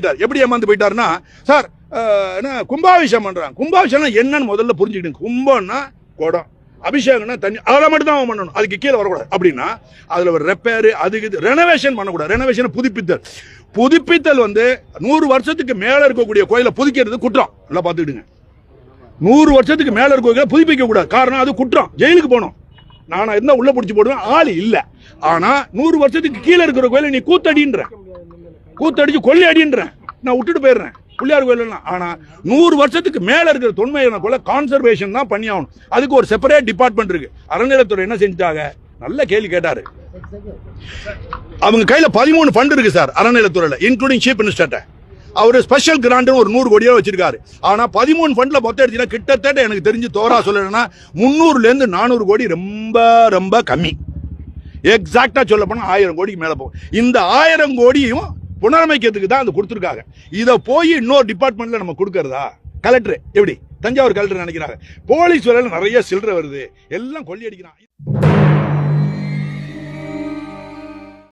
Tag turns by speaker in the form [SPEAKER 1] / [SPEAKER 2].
[SPEAKER 1] போயிட்டார். எப்படி ஏமாந்து போயிட்டாருன்னா சார் என்ன கும்பாபிஷேகம் பண்ணுறாங்க கும்பாபிஷேகம் என்னன்னு முதல்ல புரிஞ்சுக்கிடுங்க. கும்பம்னா குடம். அபிஷேகம்னா தண்ணி. அதில் மட்டும் தான் அவன் பண்ணணும். அதுக்கு கீழே வரக்கூடாது. அப்படின்னா அதுல ஒரு ரெப்பேர் அதுக்கு இது ரெனோவேஷன் பண்ணக்கூடாது. ரெனோவேஷன் புதுப்பித்தல். புதுப்பித்தல் வந்து நூறு வருஷத்துக்கு மேலே இருக்கக்கூடிய கோயிலை புதுக்கிறது குற்றம். நல்லா பார்த்துக்கிடுங்க. நூறு வருஷத்துக்கு மேலே இருக்க கோயிலை புதுப்பிக்க கூடாது. காரணம் அது குற்றம். ஜெயிலுக்கு போகணும். நானா இருந்தால் உள்ளே பிடிச்சி போடுவேன். ஆள் இல்லை. ஆனால் நூறு வருஷத்துக்கு கீழே இருக்கிற கோயிலை நீ கூத்தடின்ற. கூத்தடிச்சு கொள்ளி அடின்றேன் நான் விட்டுட்டு போயிடுறேன். பிள்ளையார் கோயிலெல்லாம். ஆனால் நூறு வருஷத்துக்கு மேலே இருக்கிற தொன்மையான கோயிலை கான்சர்வேஷன் தான் பண்ணி ஆகணும் அதுக்கு ஒரு செப்பரேட் டிபார்ட்மெண்ட் இருக்கு. அறநிலையத்துறை என்ன செஞ்சுட்டாங்க? நல்ல கேள்வி கேட்டாரு. அவங்க கையில் பதிமூணு ஃபண்ட் இருக்கு சார் அறநிலையத்துறையில் இன்க்ளூடிங் சீஃப் மினிஸ்டர்ட்ட அவர் ஸ்பெஷல் கிராண்ட் ஒரு நூறு கோடியாக வச்சிருக்காரு. ஆனால் பதிமூணு ஃபண்டில் மொத்தம் எடுத்தீங்கன்னா கிட்டத்தட்ட எனக்கு தெரிஞ்சு தோரா சொல்லணும்னா முந்நூறுலேருந்து நானூறு கோடி ரொம்ப ரொம்ப கம்மி. எக்ஸாக்டாக சொல்ல போனால் ஆயிரம் கோடிக்கு மேலே போகும். இந்த ஆயிரம் கோடியும் புனரமைக்கிறதுக்கு தான் அது கொடுத்துருக்காங்க. இதை போய் இன்னொரு டிபார்ட்மெண்ட்டில் நம்ம கொடுக்கறதா? கலெக்டர் எப்படி? தஞ்சாவூர் கலெக்டர் நினைக்கிறாங்க. போலீஸ் வேலையில் நிறைய சில்லறை வருது. எல்லாம் கொள்ளி அடிக்கிறான்